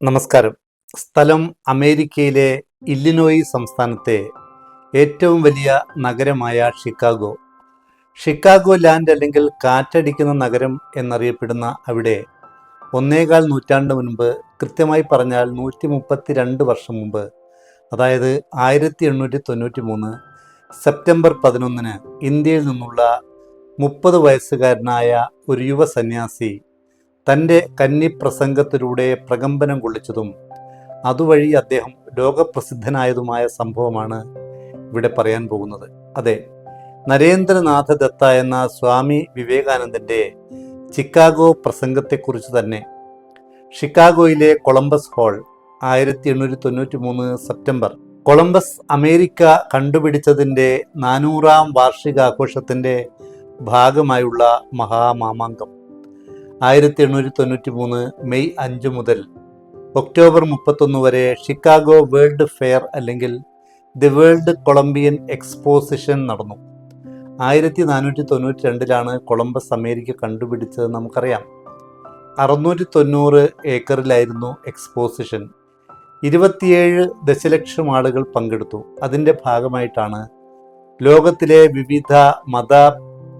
നമസ്കാരം. സ്ഥലം അമേരിക്കയിലെ ഇല്ലിനോയി സംസ്ഥാനത്തെ ഏറ്റവും വലിയ നഗരമായ ഷിക്കാഗോ. ഷിക്കാഗോ ലാൻഡ് അല്ലെങ്കിൽ കാറ്റടിക്കുന്ന നഗരം എന്നറിയപ്പെടുന്ന അവിടെ ഒന്നേകാൽ നൂറ്റാണ്ട് മുൻപ് കൃത്യമായി പറഞ്ഞാൽ നൂറ്റി മുപ്പത്തി രണ്ട് വർഷം മുമ്പ് അതായത് ആയിരത്തി എണ്ണൂറ്റി തൊണ്ണൂറ്റി മൂന്ന് സെപ്റ്റംബർ പതിനൊന്നിന് ഇന്ത്യയിൽ നിന്നുള്ള മുപ്പത് വയസ്സുകാരനായ ഒരു യുവ സന്യാസി തന്റെ കന്നിപ്രസംഗത്തിലൂടെ പ്രകമ്പനം കൊള്ളിച്ചതും അതുവഴി അദ്ദേഹം ലോകപ്രസിദ്ധനായതുമായ സംഭവമാണ് ഇവിടെ പറയാൻ പോകുന്നത്. അതെ നരേന്ദ്രനാഥ ദത്ത എന്ന സ്വാമി വിവേകാനന്ദന്റെ ചിക്കാഗോ പ്രസംഗത്തെക്കുറിച്ച് തന്നെ. ഷിക്കാഗോയിലെ കൊളംബസ് ഹാൾ ആയിരത്തി എണ്ണൂറ്റി തൊണ്ണൂറ്റി മൂന്ന് സെപ്റ്റംബർ. കൊളംബസ് അമേരിക്ക കണ്ടുപിടിച്ചതിന്റെ നാനൂറാം വാർഷികാഘോഷത്തിന്റെ ഭാഗമായുള്ള മഹാമാമാങ്കം. ആയിരത്തി എണ്ണൂറ്റി തൊണ്ണൂറ്റി മൂന്ന് മെയ് അഞ്ച് മുതൽ ഒക്ടോബർ മുപ്പത്തൊന്ന് വരെ ഷിക്കാഗോ വേൾഡ് ഫെയർ അല്ലെങ്കിൽ ദി വേൾഡ് കൊളംബിയൻ എക്സ്പോസിഷൻ നടന്നു. ആയിരത്തി നാനൂറ്റി തൊണ്ണൂറ്റി രണ്ടിലാണ് കൊളംബസ് അമേരിക്ക കണ്ടുപിടിച്ചത് നമുക്കറിയാം. അറുന്നൂറ്റി തൊണ്ണൂറ് ഏക്കറിലായിരുന്നു എക്സ്പോസിഷൻ. ഇരുപത്തിയേഴ് ദശലക്ഷം ആളുകൾ പങ്കെടുത്തു. അതിന്റെ ഭാഗമായിട്ടാണ് ലോകത്തിലെ വിവിധ മത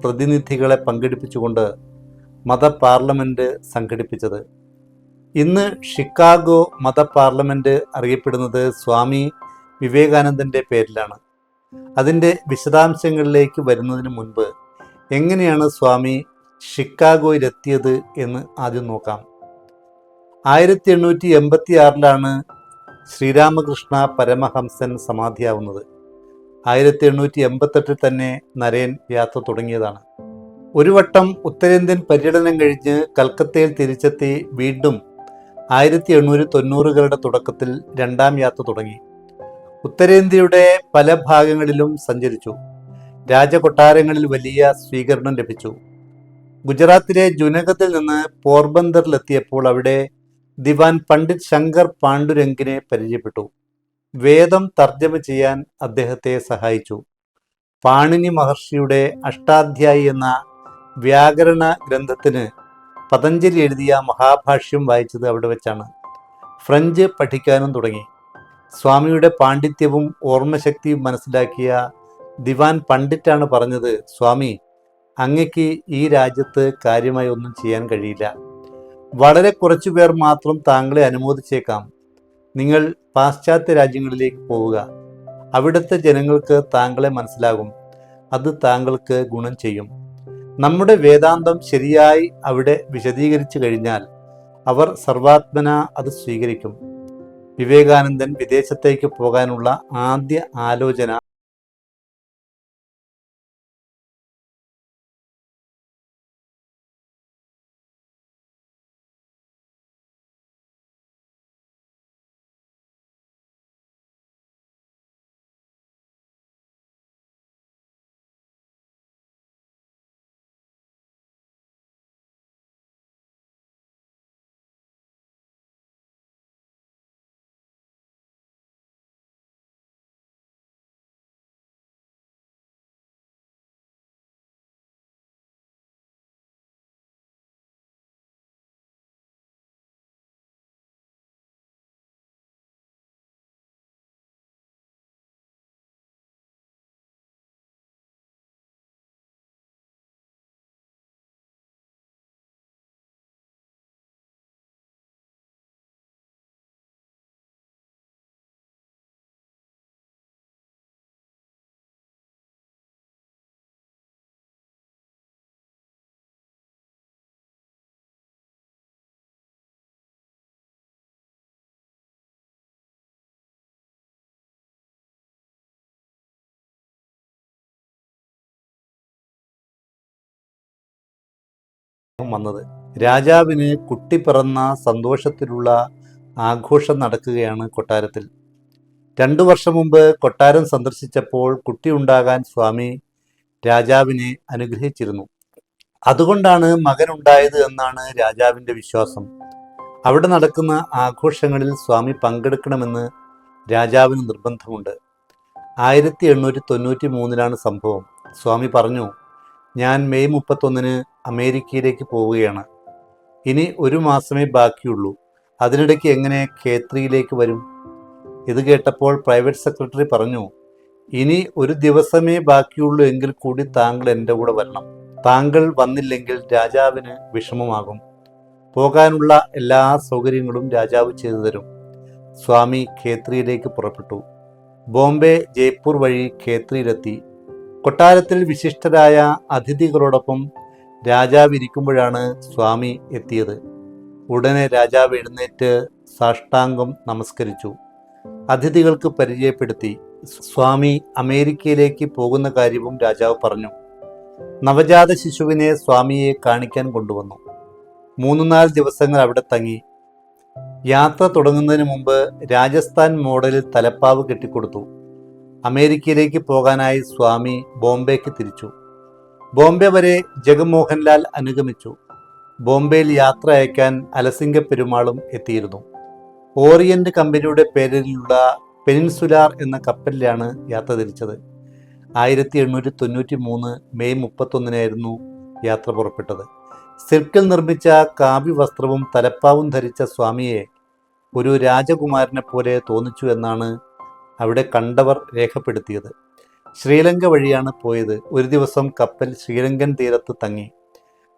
പ്രതിനിധികളെ പങ്കെടുപ്പിച്ചുകൊണ്ട് മത പാർലമെന്റ് സംഘടിപ്പിച്ചത്. ഇന്ന് ഷിക്കാഗോ മത പാർലമെന്റ് അറിയപ്പെടുന്നത് സ്വാമി വിവേകാനന്ദന്റെ പേരിലാണ്. അതിന്റെ വിശദാംശങ്ങളിലേക്ക് വരുന്നതിന് മുൻപ് എങ്ങനെയാണ് സ്വാമി ഷിക്കാഗോയിലെത്തിയത് എന്ന് ആദ്യം നോക്കാം. ആയിരത്തി എണ്ണൂറ്റി എൺപത്തി ആറിലാണ് ശ്രീരാമകൃഷ്ണ പരമഹംസൻ സമാധിയാവുന്നത്. ആയിരത്തി എണ്ണൂറ്റി എൺപത്തെട്ടിൽ തന്നെ നരേൻ യാത്ര തുടങ്ങിയതാണ്. ഒരു വട്ടം ഉത്തരേന്ത്യൻ പര്യടനം കഴിഞ്ഞ് കൽക്കത്തയിൽ തിരിച്ചെത്തി വീണ്ടും ആയിരത്തി എണ്ണൂറ്റി തൊണ്ണൂറുകളുടെ തുടക്കത്തിൽ രണ്ടാം യാത്ര തുടങ്ങി. ഉത്തരേന്ത്യയുടെ പല ഭാഗങ്ങളിലും സഞ്ചരിച്ചു. രാജകൊട്ടാരങ്ങളിൽ വലിയ സ്വീകരണം ലഭിച്ചു. ഗുജറാത്തിലെ ജുനഗത്തിൽ നിന്ന് പോർബന്തറിലെത്തിയപ്പോൾ അവിടെ ദിവാൻ പണ്ഡിറ്റ് ശങ്കർ പാണ്ഡുരംഗിനെ പരിചയപ്പെട്ടു. വേദം തർജമ ചെയ്യാൻ അദ്ദേഹത്തെ സഹായിച്ചു. പാണിനി മഹർഷിയുടെ അഷ്ടാധ്യായി എന്ന വ്യാകരണ ഗ്രന്ഥത്തിന് പതഞ്ജലി എഴുതിയ മഹാഭാഷ്യം വായിച്ചത് അവിടെ വെച്ചാണ്. ഫ്രഞ്ച് പഠിക്കാനും തുടങ്ങി. സ്വാമിയുടെ പാണ്ഡിത്യവും ഓർമ്മശക്തിയും മനസ്സിലാക്കിയ ദിവാൻ പണ്ഡിറ്റാണ് പറഞ്ഞത് സ്വാമി അങ്ങയ്ക്ക് ഈ രാജ്യത്ത് കാര്യമായി ഒന്നും ചെയ്യാൻ കഴിയില്ല. വളരെ കുറച്ചു പേർ മാത്രം താങ്കളെ അനുമോദിച്ചേക്കാം. നിങ്ങൾ പാശ്ചാത്യ രാജ്യങ്ങളിലേക്ക് പോവുക. അവിടുത്തെ ജനങ്ങൾക്ക് താങ്കളെ മനസ്സിലാകും. അത് താങ്കൾക്ക് ഗുണം ചെയ്യും. നമ്മുടെ വേദാന്തം ശരിയായി അവിടെ വിശദീകരിച്ചു കഴിഞ്ഞാൽ അവർ സർവാത്മന അത് സ്വീകരിക്കും. വിവേകാനന്ദൻ വിദേശത്തേക്ക് പോകാനുള്ള ആദ്യ ആലോചന വന്നത്. രാജാവിന് കുട്ടി പിറന്ന സന്തോഷത്തിലുള്ള ആഘോഷം നടക്കുകയാണ് കൊട്ടാരത്തിൽ. രണ്ടു വർഷം മുമ്പ് കൊട്ടാരം സന്ദർശിച്ചപ്പോൾ കുട്ടി ഉണ്ടാകാൻ സ്വാമി രാജാവിനെ അനുഗ്രഹിച്ചിരുന്നു. അതുകൊണ്ടാണ് മകനുണ്ടായത് എന്നാണ് രാജാവിന്റെ വിശ്വാസം. അവിടെ നടക്കുന്ന ആഘോഷങ്ങളിൽ സ്വാമി പങ്കെടുക്കണമെന്ന് രാജാവിന് നിർബന്ധമുണ്ട്. ആയിരത്തി എണ്ണൂറ്റി തൊണ്ണൂറ്റി മൂന്നിലാണ് സംഭവം. സ്വാമി പറഞ്ഞു ഞാൻ മെയ് മുപ്പത്തൊന്നിന് അമേരിക്കയിലേക്ക് പോവുകയാണ്. ഇനി ഒരു മാസമേ ബാക്കിയുള്ളൂ. അതിനിടയ്ക്ക് എങ്ങനെ ഖേത്രിയിലേക്ക് വരും? ഇത് കേട്ടപ്പോൾ പ്രൈവറ്റ് സെക്രട്ടറി പറഞ്ഞു ഇനി ഒരു ദിവസമേ ബാക്കിയുള്ളൂ എങ്കിൽ കൂടി താങ്കൾ എന്റെ കൂടെ വരണം. താങ്കൾ വന്നില്ലെങ്കിൽ രാജാവിന് വിഷമമാകും. പോകാനുള്ള എല്ലാ സൗകര്യങ്ങളും രാജാവ് ചെയ്തു തരും. സ്വാമി ഖേത്രിയിലേക്ക് പുറപ്പെട്ടു. ബോംബെ ജയ്പൂർ വഴി ഖേത്രിയിലെത്തി. കൊട്ടാരത്തിൽ വിശിഷ്ടരായ അതിഥികളോടൊപ്പം രാജാവ് ഇരിക്കുമ്പോഴാണ് സ്വാമി എത്തിയത്. ഉടനെ രാജാവ് എഴുന്നേറ്റ് സാഷ്ടാംഗം നമസ്കരിച്ചു. അതിഥികൾക്ക് പരിചയപ്പെടുത്തി സ്വാമി അമേരിക്കയിലേക്ക് പോകുന്ന കാര്യവും രാജാവ് പറഞ്ഞു. നവജാത ശിശുവിനെ സ്വാമിയെ കാണിക്കാൻ കൊണ്ടുവന്നു. മൂന്ന് നാല് ദിവസങ്ങൾ അവിടെ തങ്ങി. യാത്ര തുടങ്ങുന്നതിന് മുമ്പ് രാജസ്ഥാൻ മോഡലിൽ തലപ്പാവ് കെട്ടിക്കൊടുത്തു. അമേരിക്കയിലേക്ക് പോകാനായി സ്വാമി ബോംബെക്ക് തിരിച്ചു. ബോംബെ വരെ ജഗമോഹൻലാൽ അനുഗമിച്ചു. ബോംബെയിൽ യാത്ര അയക്കാൻ അലസിംഗ പെരുമാളും എത്തിയിരുന്നു. ഓറിയന്റ് കമ്പനിയുടെ പേരിലുള്ള പെനിൻസുലാർ എന്ന കപ്പലിലാണ് യാത്ര തിരിച്ചത്. ആയിരത്തി എണ്ണൂറ്റി തൊണ്ണൂറ്റി മൂന്ന് മെയ് മുപ്പത്തൊന്നിനായിരുന്നു യാത്ര പുറപ്പെട്ടത്. സിൽക്കിൽ നിർമ്മിച്ച കാവ്യ വസ്ത്രവും തലപ്പാവും ധരിച്ച സ്വാമിയെ ഒരു രാജകുമാരനെ പോലെ തോന്നിച്ചു എന്നാണ് അവിടെ കണ്ടവർ രേഖപ്പെടുത്തിയത്. ശ്രീലങ്ക വഴിയാണ് പോയത്. ഒരു ദിവസം കപ്പൽ ശ്രീലങ്കൻ തീരത്ത് തങ്ങി.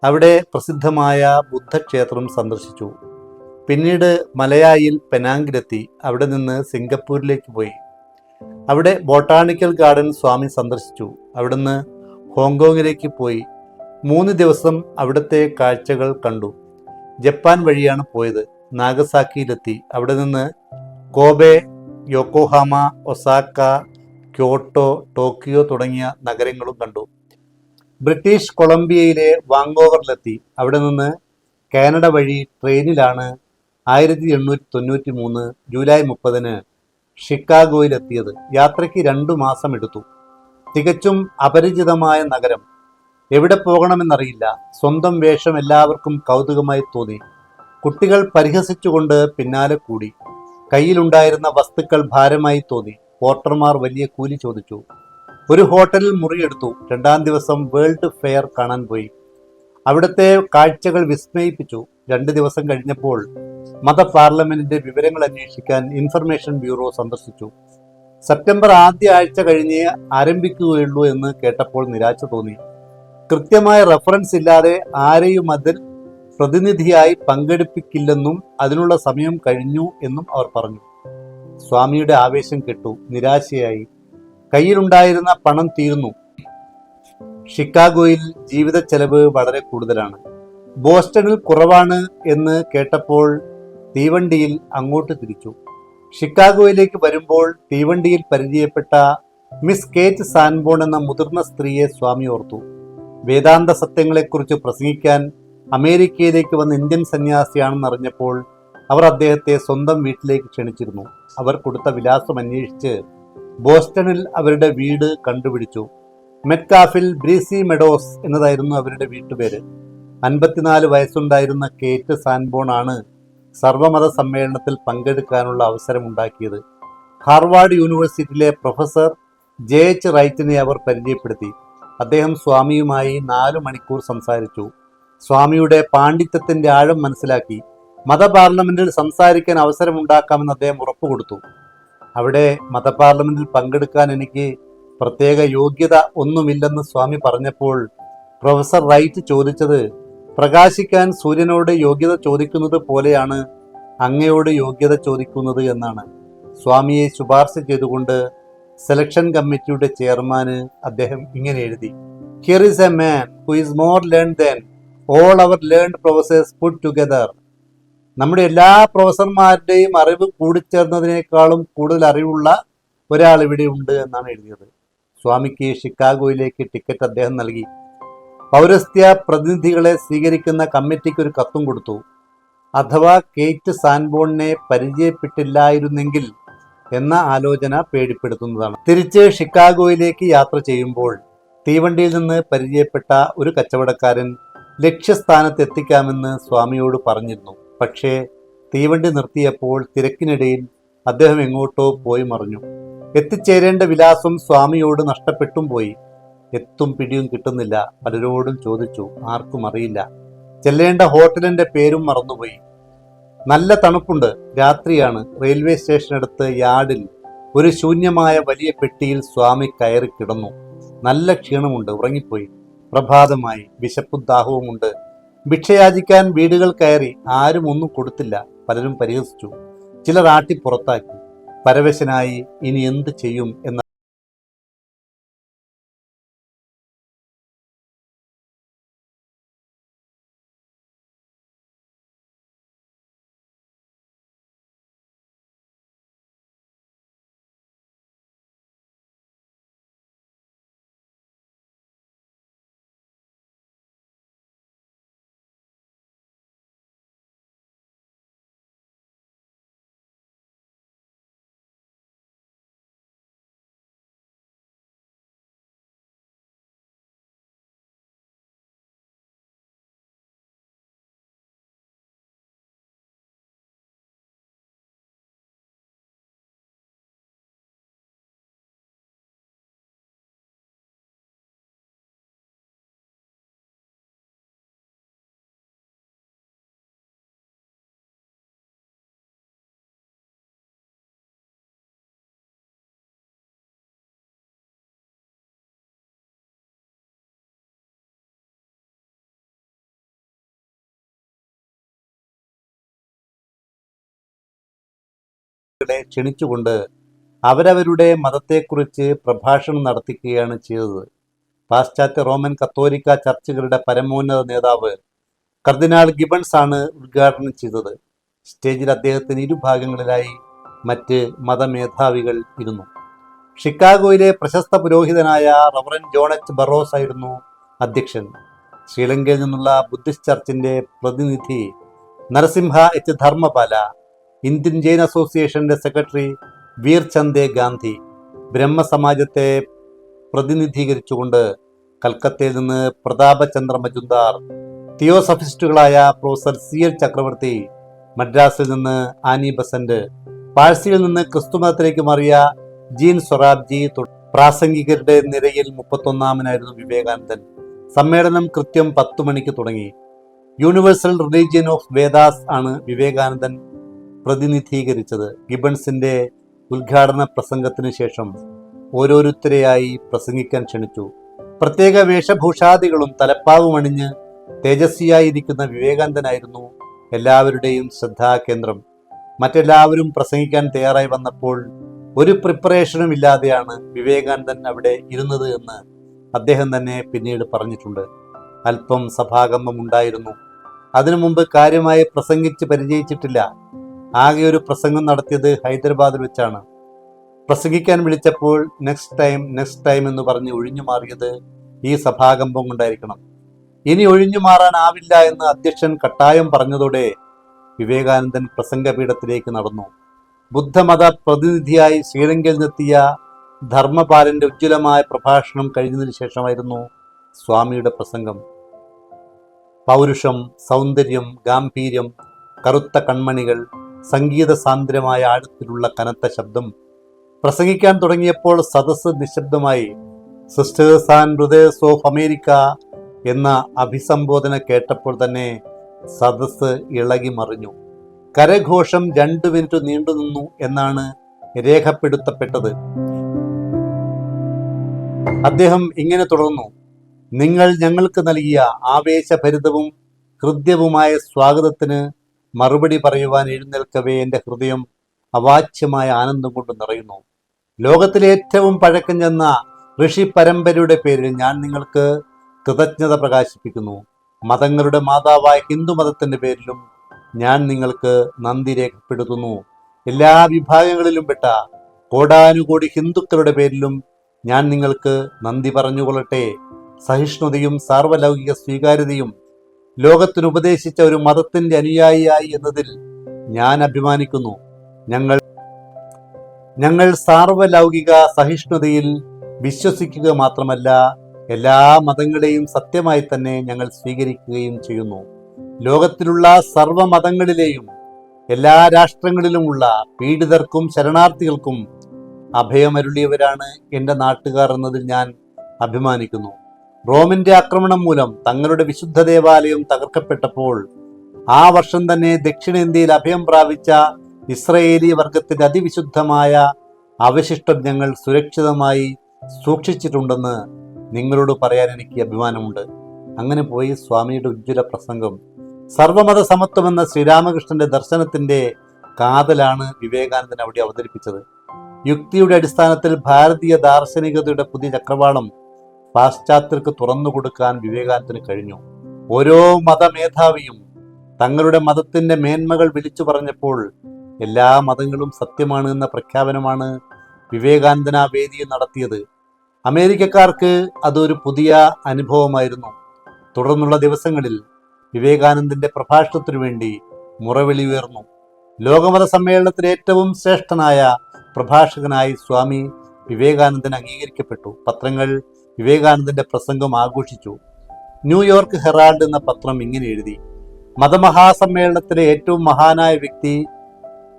അവിടെ പ്രസിദ്ധമായ ബുദ്ധക്ഷേത്രം സന്ദർശിച്ചു. പിന്നീട് മലയായിൽ പെനാങ്കിലെത്തി. അവിടെ നിന്ന് സിംഗപ്പൂരിലേക്ക് പോയി. അവിടെ ബൊട്ടാണിക്കൽ ഗാർഡൻ സ്വാമി സന്ദർശിച്ചു. അവിടുന്ന് ഹോങ്കോങ്ങിലേക്ക് പോയി. മൂന്ന് ദിവസം അവിടുത്തെ കാഴ്ചകൾ കണ്ടു. ജപ്പാൻ വഴിയാണ് പോയത്. നാഗസാക്കിയിലെത്തി. അവിടെ നിന്ന് Kobe Yokohama Osaka Kyoto Tokyo തുടങ്ങിയ നഗരങ്ങളും കണ്ടു. ബ്രിട്ടീഷ് കൊളംബിയയിലെ വാങ്കോവറിലെത്തി. അവിടെ നിന്ന് കാനഡ വഴി ട്രെയിനിലാണ് ആയിരത്തി എണ്ണൂറ്റി തൊണ്ണൂറ്റി മൂന്ന് ജൂലൈ മുപ്പതിന് ഷിക്കാഗോയിലെത്തിയത്. യാത്രയ്ക്ക് രണ്ടു മാസം എടുത്തു തികച്ചും അപരിചിതമായ നഗരം. എവിടെ പോകണമെന്നറിയില്ല. സ്വന്തം വേഷം എല്ലാവർക്കും കൗതുകമായി തോന്നി. കുട്ടികൾ പരിഹസിച്ചുകൊണ്ട് പിന്നാലെ കൂടി. കയ്യിലുണ്ടായിരുന്ന വസ്തുക്കൾ ഭാരമായി തോന്നി. പോർട്ടർമാർ വലിയ കൂലി ചോദിച്ചു. ഒരു ഹോട്ടലിൽ മുറിയെടുത്തു. രണ്ടാം ദിവസം വേൾഡ് ഫെയർ കാണാൻ പോയി. അവിടുത്തെ കാഴ്ചകൾ വിസ്മയിപ്പിച്ചു. രണ്ട് ദിവസം കഴിഞ്ഞപ്പോൾ മത പാർലമെന്റിന്റെ വിവരങ്ങൾ അന്വേഷിക്കാൻ ഇൻഫർമേഷൻ ബ്യൂറോ സന്ദർശിച്ചു. സെപ്റ്റംബർ ആദ്യ ആഴ്ച കഴിഞ്ഞ് ആരംഭിക്കുകയുള്ളൂ എന്ന് കേട്ടപ്പോൾ നിരാശ തോന്നി. കൃത്യമായ റെഫറൻസ് ഇല്ലാതെ ആരെയും അതിൽ പ്രതിനിധിയായി പങ്കെടുപ്പിക്കില്ലെന്നും അതിനുള്ള സമയം കഴിഞ്ഞു എന്നും അവർ പറഞ്ഞു. സ്വാമിയുടെ ആവേശം കെട്ടു. നിരാശയായി. കയ്യിലുണ്ടായിരുന്ന പണം തീർന്നു. ഷിക്കാഗോയിൽ ജീവിത ചെലവ് വളരെ കൂടുതലാണ്. ബോസ്റ്റണിൽ കുറവാണ് എന്ന് കേട്ടപ്പോൾ തീവണ്ടിയിൽ അങ്ങോട്ട് തിരിച്ചു. ഷിക്കാഗോയിലേക്ക് വരുമ്പോൾ തീവണ്ടിയിൽ പരിചയപ്പെട്ട മിസ് കേറ്റ് സാൻബോൺ എന്ന മുതിർന്ന സ്ത്രീയെ സ്വാമി ഓർത്തു. വേദാന്ത സത്യങ്ങളെക്കുറിച്ച് പ്രസംഗിക്കാൻ അമേരിക്കയിലേക്ക് വന്ന ഇന്ത്യൻ സന്യാസിയാണെന്ന് അറിഞ്ഞപ്പോൾ അവർ അദ്ദേഹത്തെ സ്വന്തം വീട്ടിലേക്ക് ക്ഷണിച്ചിരുന്നു. അവർ കൊടുത്ത വിലാസം അന്വേഷിച്ച് ബോസ്റ്റണിൽ അവരുടെ വീട് കണ്ടുപിടിച്ചു. മെറ്റ്കാഫിൽ ബ്രീസി മെഡോസ് എന്നതായിരുന്നു അവരുടെ വീട്ടുപേര്. അൻപത്തിനാല് വയസ്സുണ്ടായിരുന്ന കേറ്റ് സാൻബോൺ ആണ് സർവമത സമ്മേളനത്തിൽ പങ്കെടുക്കാനുള്ള അവസരമുണ്ടാക്കിയത്. ഹാർവാർഡ് യൂണിവേഴ്സിറ്റിയിലെ പ്രൊഫസർ ജെ എച്ച് റൈറ്റിനെ അവർ പരിചയപ്പെടുത്തി. അദ്ദേഹം സ്വാമിയുമായി നാലു മണിക്കൂർ സംസാരിച്ചു. സ്വാമിയുടെ പാണ്ഡിത്യത്തിന്റെ ആഴം മനസ്സിലാക്കി. മത പാർലമെന്റിൽ സംസാരിക്കാൻ അവസരമുണ്ടാക്കാമെന്ന് അദ്ദേഹം ഉറപ്പുകൊടുത്തു. അവിടെ മത പാർലമെന്റിൽ പങ്കെടുക്കാൻ എനിക്ക് പ്രത്യേക യോഗ്യത ഒന്നുമില്ലെന്ന് സ്വാമി പറഞ്ഞപ്പോൾ പ്രൊഫസർ റൈറ്റ് ചോദിച്ചത് പ്രകാശിക്കാൻ സൂര്യനോട് യോഗ്യത ചോദിക്കുന്നത് പോലെയാണ് അങ്ങയോട് യോഗ്യത ചോദിക്കുന്നത് എന്നാണ്. സ്വാമിയെ ശുപാർശ ചെയ്തുകൊണ്ട് സെലക്ഷൻ കമ്മിറ്റിയുടെ ചെയർമാന് അദ്ദേഹം ഇങ്ങനെ എഴുതി here is a man who is more learn than all our learn professors put together നമ്മുടെ എല്ലാ പ്രൊഫസർമാരുടെയും അറിവ് കൂടിച്ചേർന്നതിനേക്കാളും കൂടുതൽ അറിവുള്ള ഒരാൾ ഇവിടെ ഉണ്ട് എന്നാണ് എഴുതിയത്. സ്വാമിക്ക് ഷിക്കാഗോയിലേക്ക് ടിക്കറ്റ് അദ്ദേഹം നൽകി. പൗരസ്ത്യ പ്രതിനിധികളെ സ്വീകരിക്കുന്ന കമ്മിറ്റിക്ക് ഒരു കത്തും കൊടുത്തു. അഥവാ കേറ്റ് സാൻബോണിനെ പരിചയപ്പെട്ടില്ലായിരുന്നെങ്കിൽ എന്ന ആലോചന പേടിപ്പെടുത്തുന്നതാണ്. തിരിച്ച് ഷിക്കാഗോയിലേക്ക് യാത്ര ചെയ്യുമ്പോൾ തീവണ്ടിയിൽ നിന്ന് പരിചയപ്പെട്ട ഒരു കച്ചവടക്കാരൻ ലക്ഷ്യസ്ഥാനത്ത് എത്തിക്കാമെന്ന് സ്വാമിയോട് പറഞ്ഞിരുന്നു. പക്ഷേ തീവണ്ടി നിർത്തിയപ്പോൾ തിരക്കിനിടയിൽ അദ്ദേഹം എങ്ങോട്ടോ പോയി മറിഞ്ഞു. എത്തിച്ചേരേണ്ട വിലാസം സ്വാമിയോട് നഷ്ടപ്പെട്ടും പോയി. എത്തും പിടിയും കിട്ടുന്നില്ല. പലരോടും ചോദിച്ചു ആർക്കും അറിയില്ല. ചെല്ലേണ്ട ഹോട്ടലിന്റെ പേരും മറന്നുപോയി. നല്ല തണുപ്പുണ്ട്. രാത്രിയാണ്. റെയിൽവേ സ്റ്റേഷനടുത്ത് യാർഡിൽ ഒരു ശൂന്യമായ വലിയ പെട്ടിയിൽ സ്വാമി കയറി കിടന്നു. നല്ല ക്ഷീണമുണ്ട്. ഉറങ്ങിപ്പോയി. പ്രഭാതമായി വിശപ്പും ദാഹവുമുണ്ട് ഭിക്ഷയാചിക്കാൻ വീടുകൾ കയറി ആരും ഒന്നും കൊടുത്തില്ല. പലരും പരിഹസിച്ചു. ചിലർ ആട്ടി പുറത്താക്കി. പരവശനായി ഇനി എന്ത് ചെയ്യും എന്ന ക്ഷണിച്ചുകൊണ്ട് അവരവരുടെ മതത്തെക്കുറിച്ച് പ്രഭാഷണം നടത്തിക്കുകയാണ് ചെയ്തത്. പാശ്ചാത്യ റോമൻ കത്തോലിക്ക ചർച്ചുകളുടെ പരമോന്നത നേതാവ് കർദിനാൾ ഗിബൺസ് ആണ് ഉദ്ഘാടനം ചെയ്തത്. സ്റ്റേജിൽ അദ്ദേഹത്തിന് ഇരുഭാഗങ്ങളിലായി മറ്റ് മതമേധാവികൾ ഇരുന്നു. ഷിക്കാഗോയിലെ പ്രശസ്ത പുരോഹിതനായ റവറൻ ജോൺ എച്ച് ബറോസ് ആയിരുന്നു അധ്യക്ഷൻ. ശ്രീലങ്കയിൽ നിന്നുള്ള ബുദ്ധിസ്റ്റ് ചർച്ചിന്റെ പ്രതിനിധി നരസിംഹ എച്ച് ധർമ്മപാല ഇന്ത്യൻ ജെയിൻ അസോസിയേഷന്റെ സെക്രട്ടറി വീർ ചന്ദേ ഗാന്ധി ബ്രഹ്മസമാജത്തെ പ്രതിനിധീകരിച്ചുകൊണ്ട് കൽക്കത്തയിൽ നിന്ന് പ്രതാപചന്ദ്ര മജുന്ദാർ തിയോസഫിസ്റ്റുകളായ പ്രൊഫസർ സി എൽ ചക്രവർത്തി മദ്രാസിൽ നിന്ന് ആനി ബസന്റ് പാഴ്സിയിൽ നിന്ന് ക്രിസ്തുമതത്തിലേക്ക് മാറിയ ജീൻ സൊറാബ്ജി പ്രാസംഗികരുടെ നിരയിൽ മുപ്പത്തൊന്നാമനായിരുന്നു വിവേകാനന്ദൻ. സമ്മേളനം കൃത്യം പത്തു മണിക്ക് തുടങ്ങി. യൂണിവേഴ്സൽ റിലീജിയൻ ഓഫ് വേദാസ് ആണ് വിവേകാനന്ദൻ പ്രതിനിധീകരിച്ചത് ഗിബൺസിന്റെ ഉദ്ഘാടന പ്രസംഗത്തിനു ശേഷം ഓരോരുത്തരെയായി പ്രസംഗിക്കാൻ ക്ഷണിച്ചു. പ്രത്യേക വേഷഭൂഷാദികളും തലപ്പാവും അണിഞ്ഞ് തേജസ്വിയായിരിക്കുന്ന വിവേകാനന്ദനായിരുന്നു എല്ലാവരുടെയും ശ്രദ്ധാകേന്ദ്രം. മറ്റെല്ലാവരും പ്രസംഗിക്കാൻ തയ്യാറായി വന്നപ്പോൾ ഒരു പ്രിപ്പറേഷനും ഇല്ലാതെയാണ് വിവേകാനന്ദൻ അവിടെ ഇരുന്നത് എന്ന് അദ്ദേഹം തന്നെ പിന്നീട് പറഞ്ഞിട്ടുണ്ട്. അല്പം സഭാകമ്പം ഉണ്ടായിരുന്നു അതിനു മുമ്പ് കാര്യമായി പ്രസംഗിച്ച് പരിചയിച്ചിട്ടില്ല. ആകെ ഒരു പ്രസംഗം നടത്തിയത് ഹൈദരാബാദിൽ വെച്ചാണ്. പ്രസംഗിക്കാൻ വിളിച്ചപ്പോൾ നെക്സ്റ്റ് ടൈം നെക്സ്റ്റ് ടൈം എന്ന് പറഞ്ഞ് ഒഴിഞ്ഞു മാറിയത് ഈ സഭാകമ്പം കൊണ്ടായിരിക്കണം. ഇനി ഒഴിഞ്ഞു മാറാനാവില്ല എന്ന് അധ്യക്ഷൻ കട്ടായം പറഞ്ഞതോടെ വിവേകാനന്ദൻ പ്രസംഗപീഠത്തിലേക്ക് നടന്നു. ബുദ്ധമത പ്രതിനിധിയായി ശ്രീലങ്കയിൽ നിന്നെത്തിയ ധർമ്മപാലന്റെ ഉജ്ജ്വലമായ പ്രഭാഷണം കഴിഞ്ഞതിന് ശേഷമായിരുന്നു സ്വാമിയുടെ പ്രസംഗം. പൗരുഷം സൗന്ദര്യം ഗാംഭീര്യം കറുത്ത കൺമണികൾ സംഗീത സാന്ദ്രമായ ആഴത്തിലുള്ള കനത്ത ശബ്ദം പ്രസംഗിക്കാൻ തുടങ്ങിയപ്പോൾ സദസ്സ് നിശബ്ദമായി sisters and brothers of America എന്ന അഭിസംബോധന കേട്ടപ്പോൾ തന്നെ സദസ്സ് ഇളകി മറിഞ്ഞു. കരഘോഷം രണ്ടു മിനിറ്റ് നീണ്ടുനിന്നു എന്നാണ് രേഖപ്പെടുത്തപ്പെട്ടത്. അദ്ദേഹം ഇങ്ങനെ തുടർന്നു നിങ്ങൾ ഞങ്ങൾക്ക് നൽകിയ ആവേശഭരിതവും ഹൃദ്യവുമായ സ്വാഗതത്തിന് മറുപടി പറയുവാൻ എഴുന്നേൽക്കവേ എന്റെ ഹൃദയം അവാച്യമായ ആനന്ദം കൊണ്ട് നിറയുന്നു. ലോകത്തിലെ ഏറ്റവും പഴക്കം ചെന്ന ഋഷി പരമ്പരയുടെ പേരിൽ ഞാൻ നിങ്ങൾക്ക് കൃതജ്ഞത പ്രകാശിപ്പിക്കുന്നു. മതങ്ങളുടെ മാതാവായ ഹിന്ദു മതത്തിന്റെ പേരിലും ഞാൻ നിങ്ങൾക്ക് നന്ദി രേഖപ്പെടുത്തുന്നു. എല്ലാ വിഭാഗങ്ങളിലും പെട്ട കോടാനുകോടി ഹിന്ദുക്കളുടെ പേരിലും ഞാൻ നിങ്ങൾക്ക് നന്ദി പറഞ്ഞുകൊള്ളട്ടെ. സഹിഷ്ണുതയും സാർവലൗകിക സ്വീകാര്യതയും ലോകത്തിന് ഉപദേശിച്ച ഒരു മതത്തിന്റെ അനുയായിയായി എന്നതിൽ ഞാൻ അഭിമാനിക്കുന്നു. ഞങ്ങൾ ഞങ്ങൾ സാർവലൗകിക സഹിഷ്ണുതയിൽ വിശ്വസിക്കുക മാത്രമല്ല എല്ലാ മതങ്ങളെയും സത്യമായി തന്നെ ഞങ്ങൾ സ്വീകരിക്കുകയും ചെയ്യുന്നു. ലോകത്തിലുള്ള സർവ മതങ്ങളിലെയും എല്ലാ രാഷ്ട്രങ്ങളിലുമുള്ള പീഡിതർക്കും ശരണാർത്ഥികൾക്കും അഭയമരുളിയവരാണ് എന്റെ നാട്ടുകാർ എന്നതിൽ ഞാൻ അഭിമാനിക്കുന്നു. റോമിന്റെ ആക്രമണം മൂലം തങ്ങളുടെ വിശുദ്ധ ദേവാലയം തകർക്കപ്പെട്ടപ്പോൾ ആ വർഷം തന്നെ ദക്ഷിണേന്ത്യയിൽ അഭയം പ്രാപിച്ച ഇസ്രയേലി വർഗത്തിന്റെ അതിവിശുദ്ധമായ അവശിഷ്ടം ഞങ്ങൾ സുരക്ഷിതമായി സൂക്ഷിച്ചിട്ടുണ്ടെന്ന് നിങ്ങളോട് പറയാൻ എനിക്ക് അഭിമാനമുണ്ട്. അങ്ങനെ പോയി സ്വാമിയുടെ ഉജ്ജ്വല പ്രസംഗം. സർവമത സമത്വം എന്ന ശ്രീരാമകൃഷ്ണന്റെ ദർശനത്തിന്റെ കാതലാണ് വിവേകാനന്ദൻ അവിടെ അവതരിപ്പിച്ചത്. യുക്തിയുടെ അടിസ്ഥാനത്തിൽ ഭാരതീയ ദാർശനികതയുടെ പുതിയ ചക്രവാളം പാശ്ചാത്യർക്ക് തുറന്നു കൊടുക്കാൻ വിവേകാനന്ദന് കഴിഞ്ഞു. ഓരോ മതമേധാവിയും തങ്ങളുടെ മതത്തിന്റെ മേന്മകൾ വിളിച്ചു പറഞ്ഞപ്പോൾ എല്ലാ മതങ്ങളും സത്യമാണ് എന്ന പ്രഖ്യാപനമാണ് വിവേകാനന്ദൻ ആ വേദിയിൽ നടത്തിയത്. അമേരിക്കക്കാർക്ക് അതൊരു പുതിയ അനുഭവമായിരുന്നു. തുടർന്നുള്ള ദിവസങ്ങളിൽ വിവേകാനന്ദന്റെ പ്രഭാഷണത്തിനു വേണ്ടി മുറവിളി ഉയർന്നു. ലോകമത സമ്മേളനത്തിലെ ഏറ്റവും ശ്രേഷ്ഠനായ പ്രഭാഷകനായി സ്വാമി വിവേകാനന്ദൻ അംഗീകരിക്കപ്പെട്ടു. പത്രങ്ങൾ വിവേകാനന്ദന്റെ പ്രസംഗം ആഘോഷിച്ചു. ന്യൂയോർക്ക് ഹെറാൾഡ് എന്ന പത്രം ഇങ്ങനെ എഴുതി മതമഹാസമ്മേളനത്തിലെ ഏറ്റവും മഹാനായ വ്യക്തി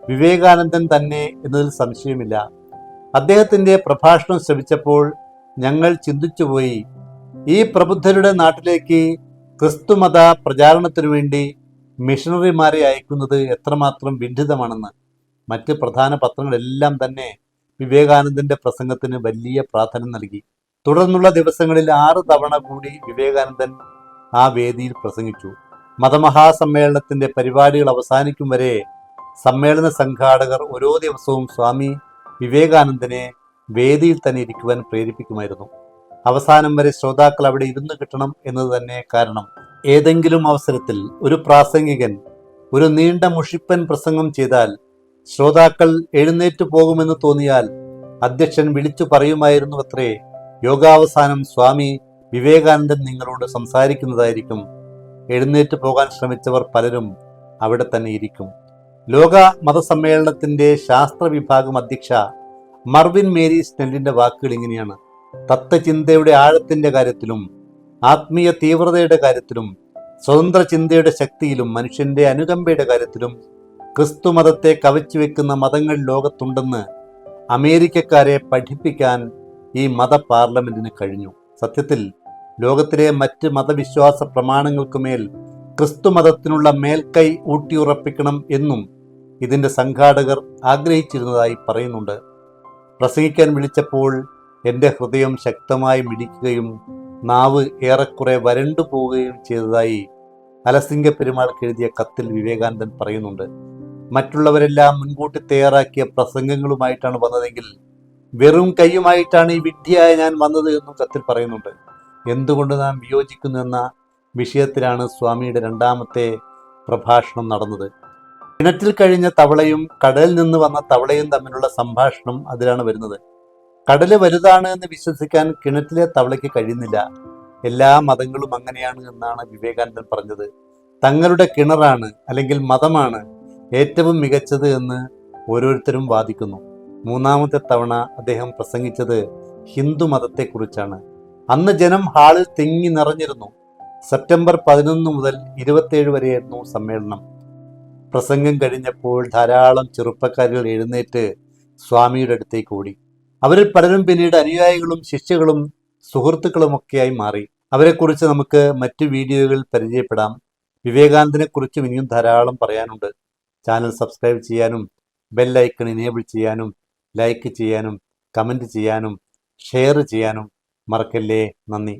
വിവേകാനന്ദൻ തന്നെ എന്നതിൽ സംശയമില്ല. അദ്ദേഹത്തിന്റെ പ്രഭാഷണം ശ്രമിച്ചപ്പോൾ ഞങ്ങൾ ചിന്തിച്ചുപോയി ഈ പ്രബുദ്ധരുടെ നാട്ടിലേക്ക് ക്രിസ്തുമത പ്രചാരണത്തിനു വേണ്ടി മിഷണറിമാരെ അയക്കുന്നത് എത്രമാത്രം വിഡിതമാണെന്ന് മറ്റ് പ്രധാന പത്രങ്ങളെല്ലാം തന്നെ വിവേകാനന്ദന്റെ പ്രസംഗത്തിന് വലിയ പ്രാധാന്യം നൽകി. തുടർന്നുള്ള ദിവസങ്ങളിൽ ആറ് തവണ കൂടി വിവേകാനന്ദൻ ആ വേദിയിൽ പ്രസംഗിച്ചു. മതമഹാസമ്മേളനത്തിന്റെ പരിപാടികൾ അവസാനിക്കും വരെ സമ്മേളന സംഘാടകർ ഓരോ ദിവസവും സ്വാമി വിവേകാനന്ദനെ വേദിയിൽ തന്നെ ഇരിക്കുവാൻ പ്രേരിപ്പിക്കുമായിരുന്നു. അവസാനം വരെ ശ്രോതാക്കൾ അവിടെ ഇരുന്ന് കിട്ടണം എന്നത് തന്നെ കാരണം. ഏതെങ്കിലും അവസരത്തിൽ ഒരു പ്രാസംഗികൻ ഒരു നീണ്ട മുഷിപ്പൻ പ്രസംഗം ചെയ്താൽ ശ്രോതാക്കൾ എഴുന്നേറ്റ് പോകുമെന്ന് തോന്നിയാൽ അധ്യക്ഷൻ വിളിച്ചു പറയുമായിരുന്നു അത്രേ. യോഗാവസാനം സ്വാമി വിവേകാനന്ദൻ നിങ്ങളോട് സംസാരിക്കുന്നതായിരിക്കും. എഴുന്നേറ്റ് പോകാൻ ശ്രമിച്ചവർ പലരും അവിടെ തന്നെ ഇരിക്കും. ലോക മതസമ്മേളനത്തിന്റെ ശാസ്ത്ര വിഭാഗം അധ്യക്ഷ മർവിൻ മേരി സ്നെല്ലിന്റെ വാക്കുകൾ ഇങ്ങനെയാണ്. തത്വചിന്തയുടെ ആഴത്തിന്റെ കാര്യത്തിലും ആത്മീയ തീവ്രതയുടെ കാര്യത്തിലും സ്വതന്ത്ര ചിന്തയുടെ ശക്തിയിലും മനുഷ്യന്റെ അനുകമ്പയുടെ കാര്യത്തിലും ക്രിസ്തു മതത്തെ കവച്ചു വെക്കുന്ന മതങ്ങൾ ലോകത്തുണ്ടെന്ന് അമേരിക്കക്കാരെ പഠിപ്പിക്കാൻ ഈ മത പാർലമെന്റിന് കഴിഞ്ഞു. സത്യത്തിൽ ലോകത്തിലെ മറ്റ് മതവിശ്വാസ പ്രമാണങ്ങൾക്കുമേൽ ക്രിസ്തു മതത്തിനുള്ള മേൽക്കൈ ഊട്ടിയുറപ്പിക്കണം എന്നും ഇതിന്റെ സംഘാടകർ ആഗ്രഹിച്ചിരുന്നതായി പറയുന്നുണ്ട്. പ്രസംഗിക്കാൻ വിളിച്ചപ്പോൾ എന്റെ ഹൃദയം ശക്തമായി മിടിക്കുകയും നാവ് ഏറെക്കുറെ വരണ്ടു പോവുകയും ചെയ്തതായി അലസിംഗ പെരുമാൾക്ക് എഴുതിയ കത്തിൽ വിവേകാനന്ദൻ പറയുന്നുണ്ട്. മറ്റുള്ളവരെല്ലാം മുൻകൂട്ടി തയ്യാറാക്കിയ പ്രസംഗങ്ങളുമായിട്ടാണ് വന്നതെങ്കിൽ വെറും കൈയുമായിട്ടാണ് ഈ വിഡ്ഢിയായ ഞാൻ വന്നത് എന്നും കത്തിൽ പറയുന്നുണ്ട്. എന്തുകൊണ്ട് നാം വിയോജിക്കുന്നു എന്ന വിഷയത്തിലാണ് സ്വാമിയുടെ രണ്ടാമത്തെ പ്രഭാഷണം നടന്നത്. കിണറ്റിൽ കഴിഞ്ഞ തവളയും കടലിൽ നിന്ന് വന്ന തവളയും തമ്മിലുള്ള സംഭാഷണം അതിലാണ് വരുന്നത്. കടൽ വലുതാണ് എന്ന് വിശ്വസിക്കാൻ കിണറ്റിലെ തവളയ്ക്ക് കഴിയുന്നില്ല. എല്ലാ മതങ്ങളും അങ്ങനെയാണ് എന്നാണ് വിവേകാനന്ദൻ പറഞ്ഞത്. തങ്ങളുടെ കിണറാണ് അല്ലെങ്കിൽ മതമാണ് ഏറ്റവും മികച്ചത് എന്ന് ഓരോരുത്തരും വാദിക്കുന്നു. മൂന്നാമത്തെ തവണ അദ്ദേഹം പ്രസംഗിച്ചത് ഹിന്ദു മതത്തെക്കുറിച്ചാണ്. അന്ന് ജനം ഹാളിൽ തിങ്ങി നിറഞ്ഞിരുന്നു. സെപ്റ്റംബർ പതിനൊന്ന് മുതൽ ഇരുപത്തേഴ് വരെയായിരുന്നു സമ്മേളനം. പ്രസംഗം കഴിഞ്ഞപ്പോൾ ധാരാളം ചെറുപ്പക്കാരികൾ എഴുന്നേറ്റ് സ്വാമിയുടെ അടുത്തേക്ക് ഓടി. അവരിൽ പലരും പിന്നീട് അനുയായികളും ശിഷ്യകളും സുഹൃത്തുക്കളുമൊക്കെയായി മാറി. അവരെക്കുറിച്ച് നമുക്ക് മറ്റു വീഡിയോകളിൽ പരിചയപ്പെടാം. വിവേകാനന്ദനെ കുറിച്ചും ഇനിയും ധാരാളം പറയാനുണ്ട്. ചാനൽ സബ്സ്ക്രൈബ് ചെയ്യാനും ബെല്ലൈക്കൺ ഇനേബിൾ ചെയ്യാനും ലൈക്ക് ചെയ്യാനും കമന്റ് ചെയ്യാനും ഷെയർ ചെയ്യാനും മറക്കല്ലേ? നന്ദി.